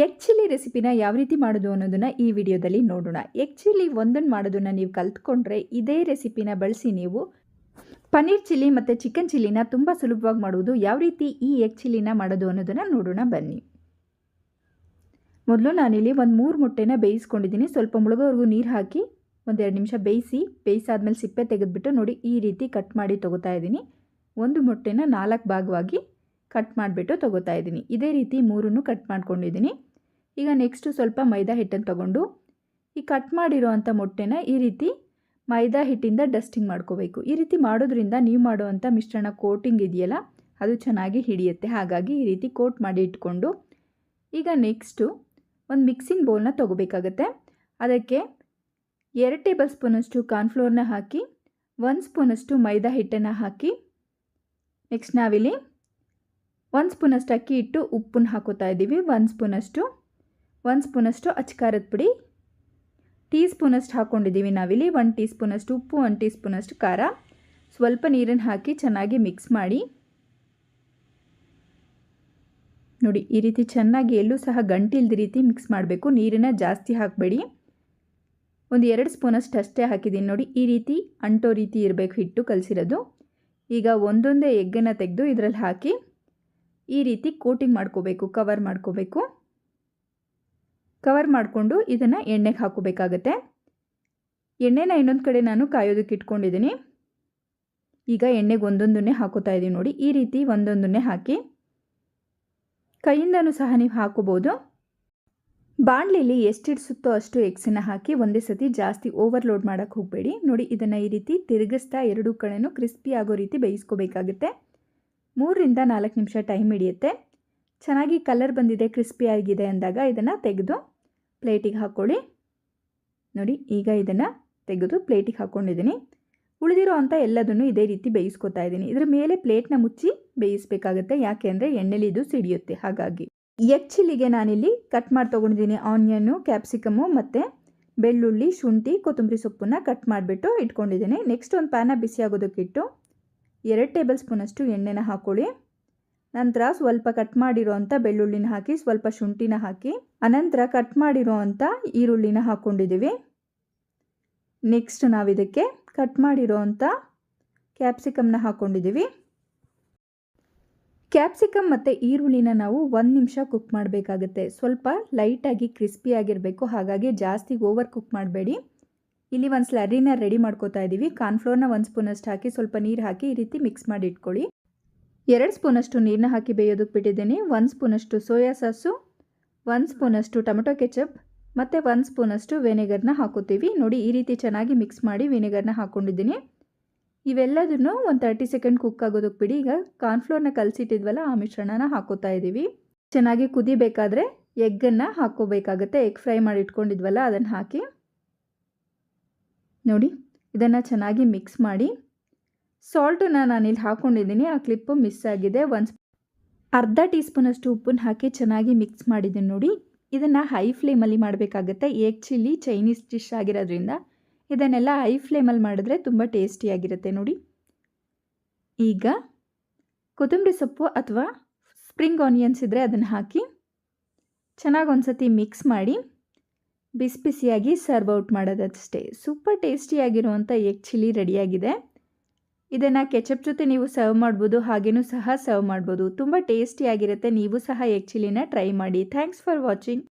Egg chilli ರೆಸಿಪಿನ ಯಾವ ರೀತಿ ಮಾಡೋದು ಅನ್ನೋದನ್ನು ಈ ವಿಡಿಯೋದಲ್ಲಿ ನೋಡೋಣ. ಎಗ್ ಚಿಲ್ಲಿ ಒಂದನ್ನು ಮಾಡೋದನ್ನು ನೀವು ಕಲ್ತ್ಕೊಂಡ್ರೆ ಇದೇ ರೆಸಿಪಿನ ಬಳಸಿ ನೀವು ಪನ್ನೀರ್ ಚಿಲ್ಲಿ ಮತ್ತು ಚಿಕನ್ ಚಿಲ್ಲಿನ ತುಂಬ ಸುಲಭವಾಗಿ ಮಾಡುವುದು ಯಾವ ರೀತಿ ಈ ಎಗ್ ಚಿಲ್ಲಿನ ಮಾಡೋದು ಅನ್ನೋದನ್ನು ನೋಡೋಣ ಬನ್ನಿ. ಮೊದಲು ನಾನಿಲ್ಲಿ ಒಂದು ಮೂರು ಮೊಟ್ಟೆನ ಬೇಯಿಸ್ಕೊಂಡಿದ್ದೀನಿ. ಸ್ವಲ್ಪ ಮುಳುಗೋವರೆಗೂ ನೀರು ಹಾಕಿ ಒಂದೆರಡು ನಿಮಿಷ ಬೇಯಿಸಿ, ಬೇಯಿಸಾದ್ಮೇಲೆ ಸಿಪ್ಪೆ ತೆಗೆದುಬಿಟ್ಟು ನೋಡಿ ಈ ರೀತಿ ಕಟ್ ಮಾಡಿ ತೊಗೋತಾ ಇದ್ದೀನಿ. ಒಂದು ಮೊಟ್ಟೆನ ನಾಲ್ಕು ಭಾಗವಾಗಿ ಕಟ್ ಮಾಡಿಬಿಟ್ಟು ತೊಗೋತಾ ಇದ್ದೀನಿ. ಇದೇ ರೀತಿ ಮೂರನ್ನು ಕಟ್ ಮಾಡ್ಕೊಂಡಿದ್ದೀನಿ. ಈಗ ನೆಕ್ಸ್ಟು ಸ್ವಲ್ಪ ಮೈದಾ ಹಿಟ್ಟನ್ನು ತೊಗೊಂಡು ಈ ಕಟ್ ಮಾಡಿರೋ ಅಂಥ ಮೊಟ್ಟೆನ ಈ ರೀತಿ ಮೈದಾ ಹಿಟ್ಟಿಂದ ಡಸ್ಟಿಂಗ್ ಮಾಡ್ಕೋಬೇಕು. ಈ ರೀತಿ ಮಾಡೋದ್ರಿಂದ ನೀವು ಮಾಡುವಂಥ ಮಿಶ್ರಣ ಕೋಟಿಂಗ್ ಇದೆಯಲ್ಲ, ಅದು ಚೆನ್ನಾಗಿ ಹಿಡಿಯುತ್ತೆ. ಹಾಗಾಗಿ ಈ ರೀತಿ ಕೋಟ್ ಮಾಡಿ ಇಟ್ಕೊಂಡು ಈಗ ನೆಕ್ಸ್ಟು ಒಂದು ಮಿಕ್ಸಿಂಗ್ ಬೌಲ್ನ ತೊಗೋಬೇಕಾಗತ್ತೆ. ಅದಕ್ಕೆ ಎರಡು ಟೇಬಲ್ ಸ್ಪೂನಷ್ಟು ಕಾರ್ನ್ಫ್ಲೋರ್ನ ಹಾಕಿ ಒಂದು ಸ್ಪೂನಷ್ಟು ಮೈದಾ ಹಿಟ್ಟನ್ನು ಹಾಕಿ ನೆಕ್ಸ್ಟ್ ನಾವಿಲ್ಲಿ ಒಂದು ಸ್ಪೂನಷ್ಟು ಅಕ್ಕಿ ಇಟ್ಟು ಉಪ್ಪನ್ನು ಹಾಕೋತಾ ಇದ್ದೀವಿ. ಒಂದು ಸ್ಪೂನಷ್ಟು ಒಂದು ಸ್ಪೂನಷ್ಟು ಅಚ್ಕಾರದ ಪುಡಿ. ಟೀ ಸ್ಪೂನಷ್ಟು ಹಾಕ್ಕೊಂಡಿದ್ದೀವಿ ನಾವಿಲ್ಲಿ. ಒನ್ ಟೀ ಸ್ಪೂನಷ್ಟು ಉಪ್ಪು, ಒಂದು ಟೀ ಸ್ಪೂನಷ್ಟು ಖಾರ. ಸ್ವಲ್ಪ ನೀರನ್ನು ಹಾಕಿ ಚೆನ್ನಾಗಿ ಮಿಕ್ಸ್ ಮಾಡಿ. ನೋಡಿ, ಈ ರೀತಿ ಚೆನ್ನಾಗಿ ಎಲ್ಲೂ ಸಹ ಗಂಟಿಲ್ದ ರೀತಿ ಮಿಕ್ಸ್ ಮಾಡಬೇಕು. ನೀರನ್ನು ಜಾಸ್ತಿ ಹಾಕಬೇಡಿ. ಒಂದು ಎರಡು ಸ್ಪೂನಷ್ಟು ಅಷ್ಟೇ ಹಾಕಿದ್ದೀನಿ. ನೋಡಿ, ಈ ರೀತಿ ಅಂಟೋ ರೀತಿ ಇರಬೇಕು ಹಿಟ್ಟು ಕಲಸಿರೋದು. ಈಗ ಒಂದೊಂದೇ ಎಗ್ಗನ್ನು ತೆಗೆದು ಇದರಲ್ಲಿ ಹಾಕಿ ಈ ರೀತಿ ಕೋಟಿಂಗ್ ಮಾಡ್ಕೋಬೇಕು ಕವರ್ ಮಾಡ್ಕೋಬೇಕು. ಕವರ್ ಮಾಡಿಕೊಂಡು ಇದನ್ನು ಎಣ್ಣೆಗೆ ಹಾಕೋಬೇಕಾಗತ್ತೆ ಎಣ್ಣೆನ ಇನ್ನೊಂದು ಕಡೆ ನಾನು ಕಾಯೋದಕ್ಕೆ ಇಟ್ಕೊಂಡಿದ್ದೀನಿ ಈಗ ಎಣ್ಣೆಗೆ ಒಂದೊಂದನ್ನೇ ಹಾಕೋತಾ ಇದ್ದೀವಿ ನೋಡಿ, ಈ ರೀತಿ ಒಂದೊಂದನ್ನೇ ಹಾಕಿ. ಕೈಯಿಂದನೂ ಸಹ ನೀವು ಹಾಕೋಬೋದು. ಬಾಣಲಿಲಿ ಎಷ್ಟಿಡಿಸುತ್ತೋ ಅಷ್ಟು ಎಗ್ಸನ್ನು ಹಾಕಿ ಒಂದೇ ಸತಿ ಜಾಸ್ತಿ ಓವರ್ಲೋಡ್ ಮಾಡೋಕ್ಕೆ ಹೋಗಬೇಡಿ. ನೋಡಿ, ಇದನ್ನು ಈ ರೀತಿ ತಿರುಗಿಸ್ತಾ ಎರಡೂ ಕಡೆನೂ ಕ್ರಿಸ್ಪಿ ಆಗೋ ರೀತಿ ಬೇಯಿಸ್ಕೋಬೇಕಾಗುತ್ತೆ. ಮೂರರಿಂದ ನಾಲ್ಕು ನಿಮಿಷ ಟೈಮ್ ಹಿಡಿಯುತ್ತೆ. ಚೆನ್ನಾಗಿ ಕಲರ್ ಬಂದಿದೆ, ಕ್ರಿಸ್ಪಿ ಆಗಿದೆ ಅಂದಾಗ ಇದನ್ನು ತೆಗೆದು ಪ್ಲೇಟಿಗೆ ಹಾಕ್ಕೊಳ್ಳಿ. ನೋಡಿ, ಈಗ ಇದನ್ನು ತೆಗೆದು ಪ್ಲೇಟಿಗೆ ಹಾಕ್ಕೊಂಡಿದ್ದೀನಿ. ಉಳಿದಿರೋ ಅಂಥ ಎಲ್ಲದನ್ನು ಇದೇ ರೀತಿ ಬೇಯಿಸ್ಕೊತಾ ಇದ್ದೀನಿ. ಇದರ ಮೇಲೆ ಪ್ಲೇಟ್ನ ಮುಚ್ಚಿ ಬೇಯಿಸಬೇಕಾಗುತ್ತೆ. ಯಾಕೆ ಅಂದರೆ ಎಣ್ಣೆಲಿ ಇದು ಸಿಡಿಯುತ್ತೆ. ಹಾಗಾಗಿ ಎಗ್ ಚಿಲ್ಲಿಗೆ ನಾನಿಲ್ಲಿ ಕಟ್ ಮಾಡಿ ತೊಗೊಂಡಿದ್ದೀನಿ. ಆನಿಯನ್ನು, ಕ್ಯಾಪ್ಸಿಕಮು ಮತ್ತು ಬೆಳ್ಳುಳ್ಳಿ, ಶುಂಠಿ, ಕೊತ್ತಂಬರಿ ಸೊಪ್ಪನ್ನು ಕಟ್ ಮಾಡಿಬಿಟ್ಟು ಇಟ್ಕೊಂಡಿದ್ದೀನಿ. ನೆಕ್ಸ್ಟ್ ಒಂದು ಪ್ಯಾನ ಬಿಸಿ ಆಗೋದಕ್ಕಿಟ್ಟು ಎರಡು ಟೇಬಲ್ ಸ್ಪೂನಷ್ಟು ಎಣ್ಣೆನ ಹಾಕ್ಕೊಳ್ಳಿ ನಂತರ ಸ್ವಲ್ಪ ಕಟ್ ಮಾಡಿರೋ ಅಂಥ ಬೆಳ್ಳುಳ್ಳಿನ ಹಾಕಿ, ಸ್ವಲ್ಪ ಶುಂಠಿನ ಹಾಕಿ, ಅನಂತರ ಕಟ್ ಮಾಡಿರೋ ಅಂಥ ಈರುಳ್ಳಿನ ಹಾಕ್ಕೊಂಡಿದ್ದೀವಿ ನೆಕ್ಸ್ಟ್ ನಾವಿದಕ್ಕೆ ಕಟ್ ಮಾಡಿರೋ ಅಂಥ ಕ್ಯಾಪ್ಸಿಕಮ್ನ ಹಾಕ್ಕೊಂಡಿದ್ದೀವಿ ಕ್ಯಾಪ್ಸಿಕಮ್ ಮತ್ತು ಈರುಳ್ಳಿನ ನಾವು ಒಂದು ನಿಮಿಷ ಕುಕ್ ಮಾಡಬೇಕಾಗುತ್ತೆ. ಸ್ವಲ್ಪ ಲೈಟಾಗಿ ಕ್ರಿಸ್ಪಿಯಾಗಿರಬೇಕು ಹಾಗಾಗಿ ಜಾಸ್ತಿ ಓವರ್ ಕುಕ್ ಮಾಡಬೇಡಿ. ಇಲ್ಲಿ ಒಂದು ಸ್ಲರಿನ ರೆಡಿ ಮಾಡ್ಕೋತಾ ಇದ್ದೀವಿ ಕಾರ್ನ್ಫ್ಲೋರ್ನ ಒಂದು ಸ್ಪೂನಷ್ಟು ಹಾಕಿ, ಸ್ವಲ್ಪ ನೀರು ಹಾಕಿ ಈ ರೀತಿ ಮಿಕ್ಸ್ ಮಾಡಿ ಇಟ್ಕೊಳ್ಳಿ. ಎರಡು ಸ್ಪೂನಷ್ಟು ನೀರನ್ನ ಹಾಕಿ ಬೇಯೋದಕ್ಕೆ ಬಿಟ್ಟಿದ್ದೀನಿ. ಒಂದು ಸ್ಪೂನಷ್ಟು ಸೋಯಾ ಸಾಸು, ಒಂದು ಸ್ಪೂನಷ್ಟು ಟೊಮೆಟೊ ಕೆಚಪ್, ಮತ್ತು ಒಂದು ಸ್ಪೂನಷ್ಟು ವಿನೆಗರ್ನ ಹಾಕೋತೀವಿ ನೋಡಿ, ಈ ರೀತಿ ಚೆನ್ನಾಗಿ ಮಿಕ್ಸ್ ಮಾಡಿ ವಿನೆಗರ್ನ ಹಾಕ್ಕೊಂಡಿದ್ದೀನಿ ಇವೆಲ್ಲದನ್ನು ಒಂದು ತರ್ಟಿ ಸೆಕೆಂಡ್ ಕುಕ್ ಆಗೋದಕ್ಕೆ ಬಿಡಿ. ಈಗ ಕಾರ್ನ್ಫ್ಲೋರ್ನ ಕಲಸಿಟ್ಟಿದ್ವಲ್ಲ, ಆ ಮಿಶ್ರಣನ ಹಾಕೋತಾ ಇದ್ದೀವಿ ಚೆನ್ನಾಗಿ ಕುದಿಬೇಕಾದ್ರೆ ಎಗ್ಗನ್ನು ಹಾಕ್ಕೋಬೇಕಾಗತ್ತೆ. ಎಗ್ ಫ್ರೈ ಮಾಡಿ ಇಟ್ಕೊಂಡಿದ್ವಲ್ಲ, ಅದನ್ನು ಹಾಕಿ. ನೋಡಿ, ಇದನ್ನು ಚೆನ್ನಾಗಿ ಮಿಕ್ಸ್ ಮಾಡಿ. ಸಾಲ್ಟನ್ನ ನಾನಿಲ್ಲಿ ಹಾಕ್ಕೊಂಡಿದ್ದೀನಿ ಆ ಕ್ಲಿಪ್ಪು ಮಿಸ್ ಆಗಿದೆ. ಒಂದು ಅರ್ಧ ಟೀ ಸ್ಪೂನಷ್ಟು ಉಪ್ಪನ್ನು ಹಾಕಿ ಚೆನ್ನಾಗಿ ಮಿಕ್ಸ್ ಮಾಡಿದ್ದೀನಿ ನೋಡಿ. ಇದನ್ನು ಹೈ ಫ್ಲೇಮಲ್ಲಿ ಮಾಡಬೇಕಾಗತ್ತೆ. ಏಗ್ ಚಿಲ್ಲಿ ಚೈನೀಸ್ ಡಿಶ್ ಆಗಿರೋದ್ರಿಂದ ಇದನ್ನೆಲ್ಲ ಹೈ ಫ್ಲೇಮಲ್ಲಿ ಮಾಡಿದ್ರೆ ತುಂಬ ಟೇಸ್ಟಿಯಾಗಿರುತ್ತೆ ನೋಡಿ. ಈಗ ಕೊತ್ತಂಬರಿ ಸೊಪ್ಪು ಅಥವಾ ಸ್ಪ್ರಿಂಗ್ ಆನಿಯನ್ಸ್ ಇದ್ದರೆ ಅದನ್ನು ಹಾಕಿ ಚೆನ್ನಾಗಿ ಒಂದು ಸತಿ ಮಿಕ್ಸ್ ಮಾಡಿ. ಬಿಸಿ ಬಿಸಿಯಾಗಿ ಸರ್ವ್ ಔಟ್ ಮಾಡೋದಷ್ಟೇ. ಸೂಪರ್ ಟೇಸ್ಟಿಯಾಗಿರುವಂಥ ಎಗ್ ಚಿಲ್ಲಿ ರೆಡಿಯಾಗಿದೆ ಇದನ್ನು ಕೆಚಪ್ ಜೊತೆ ನೀವು ಸರ್ವ್ ಮಾಡ್ಬೋದು, ಹಾಗೇನೂ ಸಹ ಸರ್ವ್ ಮಾಡ್ಬೋದು. ತುಂಬ ಟೇಸ್ಟಿಯಾಗಿರುತ್ತೆ ನೀವು ಸಹ ಎಗ್ ಚಿಲ್ಲಿನ ಟ್ರೈ ಮಾಡಿ. Thanks for watching